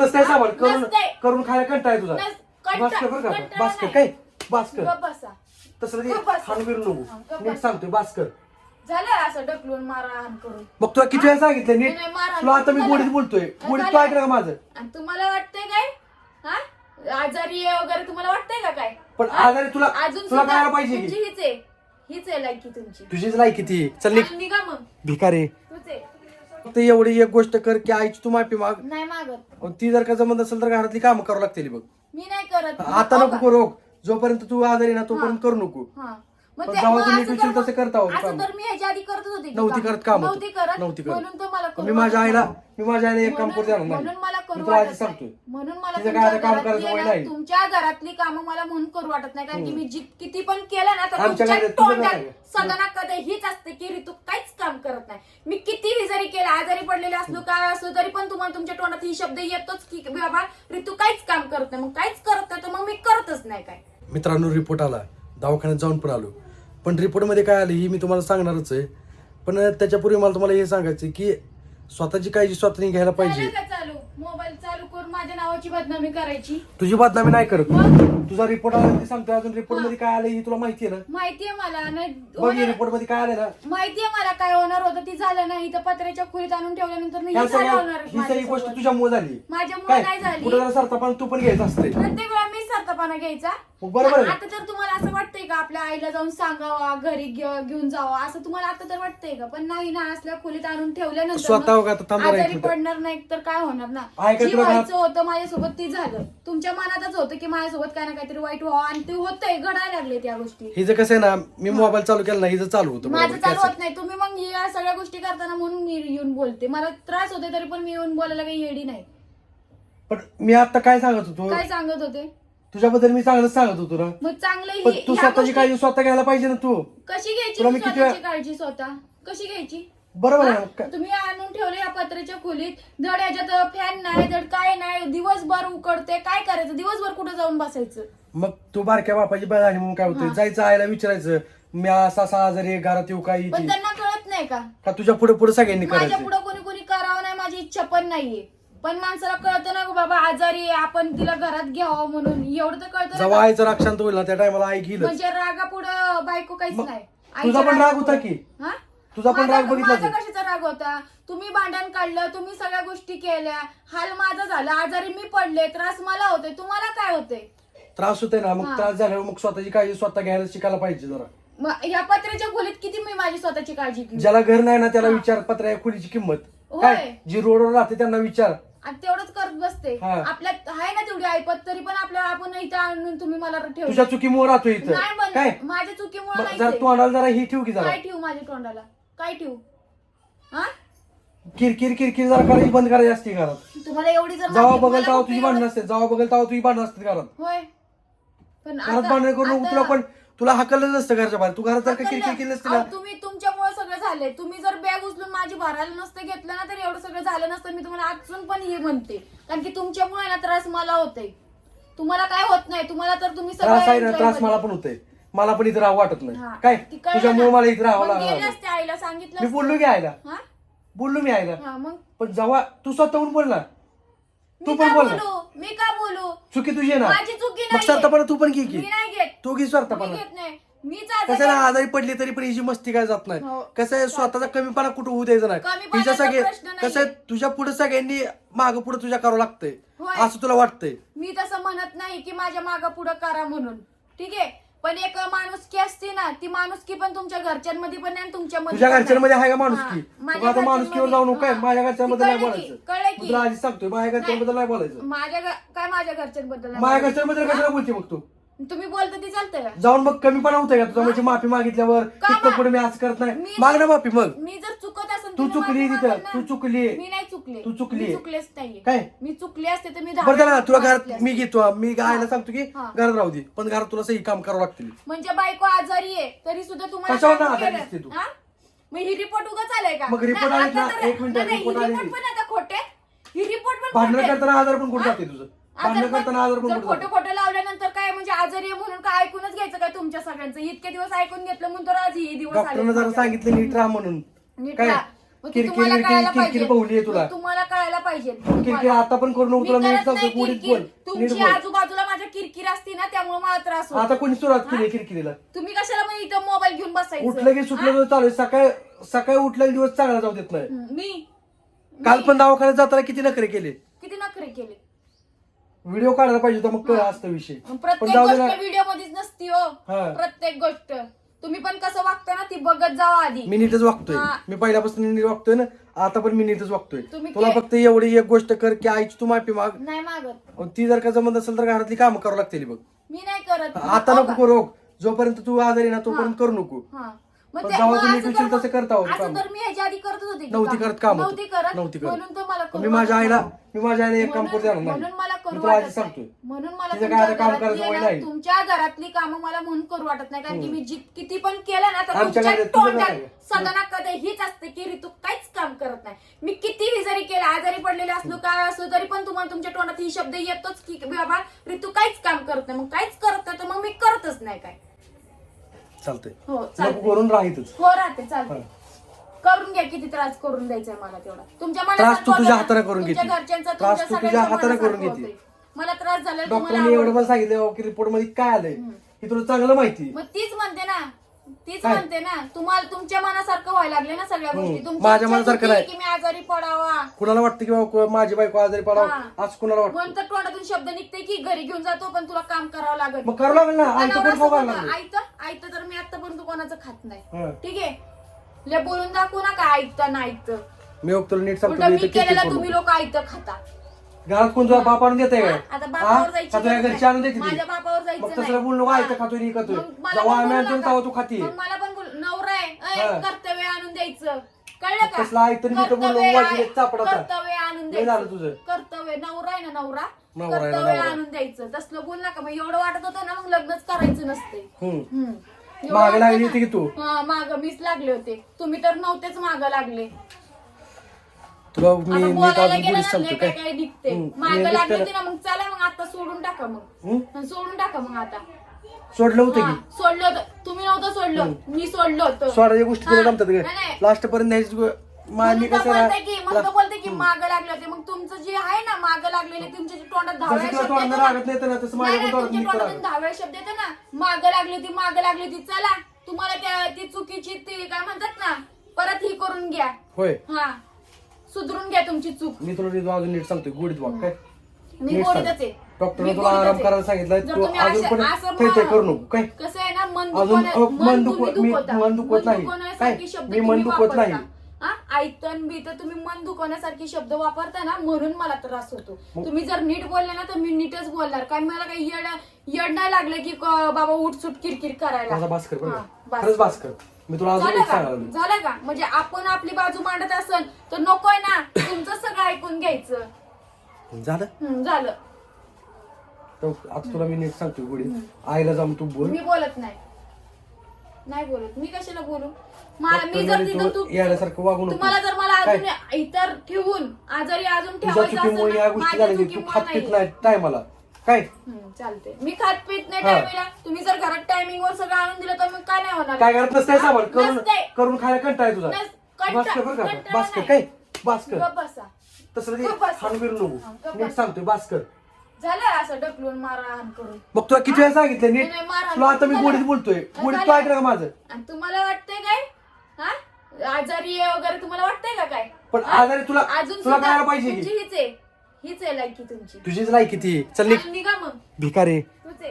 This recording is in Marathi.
तसं काय सामान करून नसतंय. करून खायला कंटाळ आहे तुझा. नस- बास्कर बरं का? कंटाळा बास्कर नाही. काय? बास्कर गप्प बसा. तसं ते बस. हाण बिरू हा, नको नीट बस. सांगतोय बास्कर झालं असं ढकलून मारहाण करून. मग तुला किती वेळा सांगितलं नीट? नाही, तुला आता मी. गोडीत बोलतोय. गोडीत तू. ऐकलं का माझं? आणि तुम्हाला वाटतंय काय? हा? आजारी आहे वगैरे तुम्हाला वाटतंय का काय? पण हा? आजारी तुला- अजून तुला सुद्धा कळायला पाहिजे की. तुमची हीच आहे. हीच आहे लायकी तुमची. तुझीच लाई किती चल निघ. निघा मग. भिकारे. फक्त एवढी एक गोष्ट कर की आईची तू माफी माग नाही मागत ती जर का जमत असेल तर घरातली कामं करावं लागतील बघ मी नाही करत आता हो नको? करू जोपर्यंत तू आजारी ना तोपर्यंत करू नको हा. मग पण ते- जेव्हा मग तुम्ही असं विचार तर- तसं करता हो असं काम. तर मी ह्याच्या आधी करत होते की नव्हती. करत काम नव्हती करत नव्हती करत म्हणून तो मला करू मी माझ्या वाटत आईला नाही. मी माझ्या आईला एक काम करू देणार नाही म्हणून मला मी करू तुला आधी वाटत सांगतोय नाही. म्हणून मला तिचं काय तुमच्या आता काम करायचं वय नाही. ना, तुमच्या घरातली कामं मला म्हणून करू वाटत नाही कारण की मी जी- किती पण केलं ना तर आमच्या तुमच्या घरात तुझं तोंडात काय आहे? सदना कधी हीच असते की ऋतू काहीच काम करत नाही. मी कितीही जरी केलं आजारी पडलेले असलो काय असलो तरी पण तुम्हाला तुमच्या तोंडात ही शब्द येतोच की बाबा ऋतू काहीच काम करत नाही. मग काहीच करत नाही तर मग मी करतच नाही काय. मित्रांनो रिपोर्ट आला. दवाखान्यात जाऊन पण आलो. पण रिपोर्टमध्ये काय आलं ही मी तुम्हाला सांगणारच आहे. पण त्याच्यापूर्वी मला तुम्हाला हे सांगायचं की स्वतःची काळजी स्वतःने घ्यायला पाहिजे. मोबाईल नावाची बदनामी करायची? तुझी बदनामी नाही करत. मग? तुझा रिपोर्ट आला ते सांगतोय अजून रिपोर्टमध्ये काय आलं ही तुला माहिती आहे ना? माहितीये मला बघ होणार- रिपोर्टमध्ये काय आलं ना? माहितीये मला काय होणार होतं झालं नाही तर पत्र्याच्या खोलीत आणून ठेवल्यानंतर नाही ह्या झालं सगळ्या होणार ही सगळी गोष्ट माझ्यासोबत. तुझ्यामुळे झाली. माझ्यामुळे नाही झाली. कुठं जरा सरता पण तू पण घ्यायचं असते प्रत्येक वेळा मी सरतापणा घ्यायचा. मग बरोबर आहे. आता तर तुम्हाला असं वाटतंय का आपल्या आईला जाऊन सांगावा घरी घे- घेऊन जावा? असं तुम्हाला आता तर वाटतंय का? पण नाही ना असल्या खोलीत आणून ठेवल्यानंतर स्वतः मग का? आता थांब जरा एक आजारी. पडणार नाही तर काय होणार ना? आहे का जी तुला व्हायचं होतं माझ्यासोबत ती झालं. तुमच्या मनातच होतं की माझ्यासोबत काय ना काहीतरी वाईट व्हावं आणि ते होतंय घडायला लागले त्या गोष्टी. हिचं कसं आहे ना मी मोबाईल चालू केला ना हिचं चालू होतं माझं बरोबर, चालू. होत नाही. तुम्ही मग या सगळ्या गोष्टी करताना म्हणून मी येऊन बोलते. मला त्रास होते तरी पण मी येऊन बोलायला काही येडी नाही. पण मी आता काय सांगत होतो? काय सांगत होते? तुझ्याबद्दल मी चांगलं सांगत होतो ना. मग चांगलं पण हे- तू ह्या स्वतःची गोष्टी- काळजी स्वतः घ्यायला पाहिजे ना तू. कशी घ्यायची तुला मी मी किती स्वतःची वेळा- काळजी स्वतः? कशी घ्यायची? बरोबर आहे हा? का- तुम्ही आणून ठेवले या पत्र्याच्या खोलीत. धड याच्यात फॅन नाही धड काय नाही. दिवसभर उकडते. काय करायचं? दिवसभर कुठं जाऊन बसायचं? मग तू बारक्या बापाची बाय झाली म्हणून काय होतं जायचं आईला विचारायचं मी असा असा आजारी आहे, घरात येऊ काय पण येते त्यांना नाही का का तुझ्या पुढे पुढे सगळ्यांनी माझ्या करायचं पुढे कोणी कोणी करावं नाही माझी इच्छा पण नाहीये पण माणसाला कळतं ना गं बाबा आजारी आहे आपण तिला घरात घ्यावं म्हणून एवढं तर कळतं ना जेव्हा? आईचं राक्षांत होईल ना त्या टायमाला आई घेईल म्हणजे रागा पुढं बायको काहीच मग नाही तुझा पण राग होता रागापुढं. की? हा? तुझा पण माझा- राग माझा आहे. कशाचा राग होता तुम्ही भांडण काढलं तुम्ही सगळ्या गोष्टी केल्या हाल माझा झाला आजारी मी पडले त्रास मला होते तुम्हाला काय होते त्रास होतोय ना मग हा. त्रास झाल्यावर मग स्वतःची काळजी स्वतः घ्यायला शिकायला पाहिजे जरा मग या पत्र्याच्या खोलीत किती मी माझी स्वतःची काळजी घेऊ ज्याला घर नाही ना त्याला हा. विचार पत्र्या खोलीची किंमत. होय. काय जी रोडवर राहते त्यांना विचार. आणि तेवढंच करत बसते. हा. आपल्यात आहे ना तेवढी ऐपत तरी पण आपल्या आपण इथं आणून तुम्ही मला तुझ्या चुकीमुळे राहतो इथं. पण काय? माझ्या चुकीमुळे नाही जरा ते. तोंडाला जरा ही ठेव की जरा. काय ठेवू माझ्या तोंडाला? काय ठेवू? हा? किरकिर किरकिर जरा करायची बंद करायची असते घरात. तुम्हाला एवढी जर माहिती- बघल मला खूप तुझी भांडण असते जेव्हा बघल तेव्हा तुझी भांडण असते घरात. होय. पण घरात आता- भांडण करून आता- तुला पण तुला हकललं नसतं घरच्या बाहेर. तू घरात जर का. किरकिर केली नसती ना अहो, तुम्ही तुमच्यामुळे सगळं झालंय. तुम्ही जर बॅग उचलून माझी भरायला नसतं घेतलं ना तर एवढं सगळं झालं नसतं. मी तुम्हाला अजून पण हे म्हणते. कारण की तुमच्यामुळे ना त्रास मला होतोय. तुम्हाला काय होत नाही. तुम्हाला तर तुम्ही सगळं त्रास आहे ना enjoy त्रास मला पण होतोय. मला पण इथं राहावं वाटत. नाही. काय? ती कळलं तुझ्यामुळे ना? मला इथं राहावं मग गेले लागलं असते आईला सांगितलं मी असतं. बोललो की आयला हा? बोललो मी आयला हा, मग? पण जेव्हा तू स्वतःहून बोल ना तू मी पण का बोल ना. मी का बोलू? चुकी तुझी आहे ना. माझी चुकी मग नाहीये. सरतापणा तू पण घे की. मी नाही घेत. तू घे मी घेत नाही. मीच कसं आहे ना आजारी पडली तरी पण हिची मस्ती काय जात नाही. हो. कसं आहे स्वतःचा कमीपणा कुठं होऊ द्यायचं नाही. कमीपणाचा हिच्या सगळे प्रश्न नाहीये. कसं आहे तुझ्या पुढे सगळ्यांनी माग पुढे तुझ्या करावं लागतंय. होय. असं तुला वाटतंय. मी तसं म्हणत नाही की माझ्या मागा पुढं करा म्हणून. ठीक आहे? पण एक माणुसकी असते ना ती माणुसकी पण तुमच्या घरच्यांमध्ये पण नाही आणि तुमच्यामध्ये तुझ्या पण. घरच्यांमध्ये आहे का माणूस हा. की माझ्या तू आता माणुसकीवर जाऊ नको काय हा. माझ्या घरच्यांबद्दल नाही बोलायचं की- कळलं की तुला आधी सांगतोय माझ्या घरच्यांबद्दल नाही बोलायचं माझ्या घ- काय माझ्या घरच्यांबद्दल माझ्या. घरच्यांबद्दल कशाला बोलते मग तू तुम्ही बोलता ती चालतंय का जाऊन मग कमीपणा होतंय का तुझा म्हणजे माफी मागितल्यावर का तिथं मा- पुढे मी असं करत नाही मी- माग ना माफी मग मी जर चुकत असेल तू चुकली तिथं ना. तू चुकली मी नाही चुकले तू चुकली. मी चुकलेच नाहीये काय? मी चुकले असते तर मी दहा बरं वेळा तुला घरात मी असते. घेतो मी आईला सांगतो की हा. घरात राहू दे पण घरात तुला सही काम करावं लागतील म्हणजे बायको आजारी आहे तरी सुद्धा तुम्हाला कशावर काम ना आजारी केलं? दिसते तू? हा? मग ही रिपोर्ट उगाच आलाय का मग report नाही, ना, आता तर- एक मिनिट, नाही, नाही, report ही आली report. पण आता खोटे ही रिपोर्ट पण भांडणं खोटे. करताना आजार पण कुठं हा? जाते तुझं भांडणं करताना आजार खोटं जाते खोटं लावल्यानंतर काय म्हणजे आजारी आहे म्हणून काय ऐकूनच घ्यायचं काय तुमच्या सगळ्यांचं? इतके दिवस ऐकून घेतलं म्हणून तर आज हे दिवस आले डॉक्टरनं जरा माझ्यावर. सांगितलं नीट राहा म्हणून. नीट काय? राहा. मग ते किरकिर तुम्हाला किरकिर कळायला पाहिजे. आहे तुला. मग तुम्हाला कळायला पाहिजे. किरकिर तुम्हाला. आता पण करू नको मी तुला नीट करत सांगतो नाही गोडीत किरकिर. बोल नीट तुमची बोल. आजूबाजूला माझ्या किरकिर असते ना त्यामुळे मला त्रास आता कोणी सुरुवात? केली किरकिरीला. तुम्ही कशाला मग इथं मोबाईल घेऊन बसायचं? उठलं की सुटलं तर चालू आहे. सकाळी सकाळी उठलेला दिवस चांगला जाऊ देत नाही. हं, मी. काल पण दवाखान्यात जाताना किती नखरे केले? किती नखरे केले? व्हिडिओ काढायला पाहिजे होता मग कळ. असतं विषय. पण प्रत्येक जाऊ दे ना गोष्ट व्हिडिओ मध्येच नसती हो. हा. प्रत्येक गोष्ट. तुम्ही पण कसं वागता ना ती बघत जावा आधी. मी नीटच वागतोय. हा. मी पहिल्यापासून नीट वागतोय ना आता पण मी नीटच वागतोय. तुम्ही तुला के- फक्त एवढी एक गोष्ट कर की आईची तू माफी माग. नाही मागत. ती जर का जमत असेल तर घरातली कामं करावं लागतील बघ. मी नाही करत. आता हो नको? करू जोपर्यंत तू आजारी ना तोपर्यंत करू नको. हा. मग पण ते- जेव्हा मग तुम्ही असं विचार तर- तसं करता होतं असं काम. तर मी ह्याच्या आधी करत होते की नव्हती काम. करत काम नव्हती करत नव्हती म्हणून मला करू मी माझ्या वाटत आईला. मी माझ्या आईला एक काम म्हणून- करू देणार नाही म्हणून मला मी करू तुला आधी वाटत सांगतोय नाही. म्हणून मला तिचं काय तुमच्या आता काम घरातली करायचं आहे वय ना, नाही. तुमच्या घरातली कामं मला म्हणून करू वाटत नाही कारण की मी जित- किती पण केलं ना तर आमच्या तुमच्या घरात तुझं तोंडात काय? सदना कधी हीच असते की ऋतू काहीच काम करत नाही मी कितीही जरी केलं आजारी पडलेले असलो काय असलो तरी पण तुम्हाला तुमच्या तोंडात ही शब्द येतोच की बाबा ऋतू काहीच काम करत नाही मग काहीच करत नाही तर मग मी करतच नाही काय चालतंय. हो नको चालतंय. करून राहीतच हो राहते चालते करून घ्या किती त्रास करून द्यायचा मला तेवढा. तुमच्या त्रास मनासारखं तू तुझ्या होतं हाताने करून तुमच्या घेते. घरच्यांचा त्रास तुमच्या तू तुझ्या हाताने करून मनासारखं घेते. होतंय. मला त्रास झाला डॉक्टरांनी एवढं पण सांगितलं बाबा की रिपोर्टमध्ये काय आलंय? हे तुला चांगलं माहिती मग तीच म्हणते ना. तीच काय? म्हणते ना तुम्हाला तुमच्या मनासारखं व्हायला लागले ना सगळ्या हम्म. गोष्टी तुमची माझ्या इच्छा मनासारखं होती नाही. की मी आजारी पडावा कुणाला वाटतं की बाबा माझी बायको आजारी हा. पडावं असं कुणाला वाटतं तर तोंडातून शब्द निघते की घरी घेऊन जातो पण तुला काम करावं लागत मग करावं लागेल ना आईचं पण खाऊ घालावं लागेल आयतं आयतं तर मी आतापर्यंत कोणाचं खात नाही हा. ठीक आहे लय बोलून दाखवू नका ऐकतं ना ऐकतं मी बघ तुला नीट सांगतो उलट मी मी इथं किरकिर केलेलं तुम्ही. लोक ऐकतं खाता घरात कोण तुला बाप आणून देते हा? काय आता हा? बापावर जायची का तुझ्या गरज घरची आणून नाही. देते ती? बापावर जायचं मग तसं नाही. बोलू नको. आयतं खातोय मग मला जेव्हा पण आम्ही बोलू आणतो. तेव्हा तू खाती मग मला पण बोल नवरा आहे हा. अय, कर्तव्य आणून द्यायचं कळलं का ऐकतं बोललो, कर्तव्य आहे. कर्तव्य आणून लय झालं द्यायचं तुझं. कर्तव्य नवरा आहे ना नवरा नवरा आहे ना, कर्तव्य नवरा. आणून द्यायचं तसलं बोल नका मग एवढं वाटत होतं ना मग लग्नच करायचं नसते हम्म. मागं लागली होती की तू? माग मीच लागले होते तुम्ही तर नव्हतेच माग लागले तुला आता मी बोलायला गेलं पोलीस ना सांगतो लय काय काय? काय निघते हम्म. माग लागली होती ना मग चला मग आता सोडून टाका मग. हम्म? सोडून टाका मग आता. सोडलं होतं हा, की सोडलं होतं. तुम्ही नव्हतं सोडलं. मी सोडलं होतं. सोडाच्या गोष्टी तुला हा, जमतात नाही, का नाही. लास्ट पर्यंत न्यायची गो- मा- मी म्हणून तर कसं बोलते की मग बोलते की माग लागले होते. मग तुमचं जे आहे ना माग लागलेले तुमच्या जे तोंडात जसं तुला शब्द तोंडाला ना, लागत नाही तर ना, तसं माझ्या पण तोंडात निघतं शब्द येतो ना. माग लागली होती माग लागली होती चला तुम्हाला त्या ती चुकीची ती काय म्हणतात ना? परत ही करून घ्या. होय. हा. सुधरून घ्या तुमची चूक. मी तुला नीट अजून नीट सांगतोय गुढीत वाग काय? मी नीट गोडीतच सांग. आहे. डॉक्टरने मी तुला आराम आहे. करायला सांगितलंय जर तू तुम्ही अजून पण असं ते ते करू नको काय? कसं आहे ना मन अजून दुखवण्या- मन तुम्ही मी दुखवता. मन दुखवत नाही. दुखवण्यासारखे काय? शब्द मी मन तुम्ही दुखवत वापरता. नाही. हा? बी तर तुम्ही मन दुखवण्यासारखे शब्द वापरता ना म्हणून मला त्रास होतो. तुम्ही जर नीट बोलले ना तर मी नीटच बोलणार. काय मला काही येड येड नाही लागलं की क- बाबा उठसूट किरकिर करायला. माझा भास्कर हा. खरंच भास्कर. मी तुला अजून झालं एक का? सांगायला लागलो. झालं का? म्हणजे आपण आपली बाजू मांडत असन तर नकोय ना. तुमचं सगळं ऐकून घ्यायचं. झालं? झालं. तर आता तुला मी नीट सांगतोय गुढी. आईला जाऊन तू बोल. मी बोलत नाही. नाही बोलत. मी कशाला बोलू? मला मी जर तिथं तू तू येण्यासारखं वागू नको. तुम्हाला जर मला काय? अजून इतर ठेवून आजारी अजून तुझ्या ठेवायचं चुकीमुळे असेल या ना, गोष्टी माझ्या झाल्या की तू चुकीमुळे खात पित नाही. नाही टायमाला काय? हम्म, चालते मी खात पित नाही हा. टायमेला. तुम्ही जर घरात टायमिंग वर सगळं आणून दिलं तर मग काय नाही होणार? काय करत नसतंय सामान करून नसतंय. करून खायला कंटाळ आहे तुझा. नस- भास्कर बरं का कंटाळा भास्कर नाही. काय? भास्कर. गप्प बसा. तसं ते गप्प बस. हा, नको. गप्प नीट बस. सांगतोय भास्कर. झालं असं ढकलून मारहाण करून. मग तुला किती वेळा सांगितलं नीट? नाही, मारा. तुला आता मी. गोडीत बोलतोय. गोडीत तू. ऐकलं का माझं. आणि तुम्हाला वाटतंय काय? हा? आजारी आहे वगैरे तुम्हाला वाटतंय का काय? पण हा? आजारी तुला अजून तुला सुद्धा कळायला पाहिजे तुमची की हीच आहे. हीच आहे लायकी तुमची. तुझीच लायकी ती. चल निघा. मग. भिकारी तूच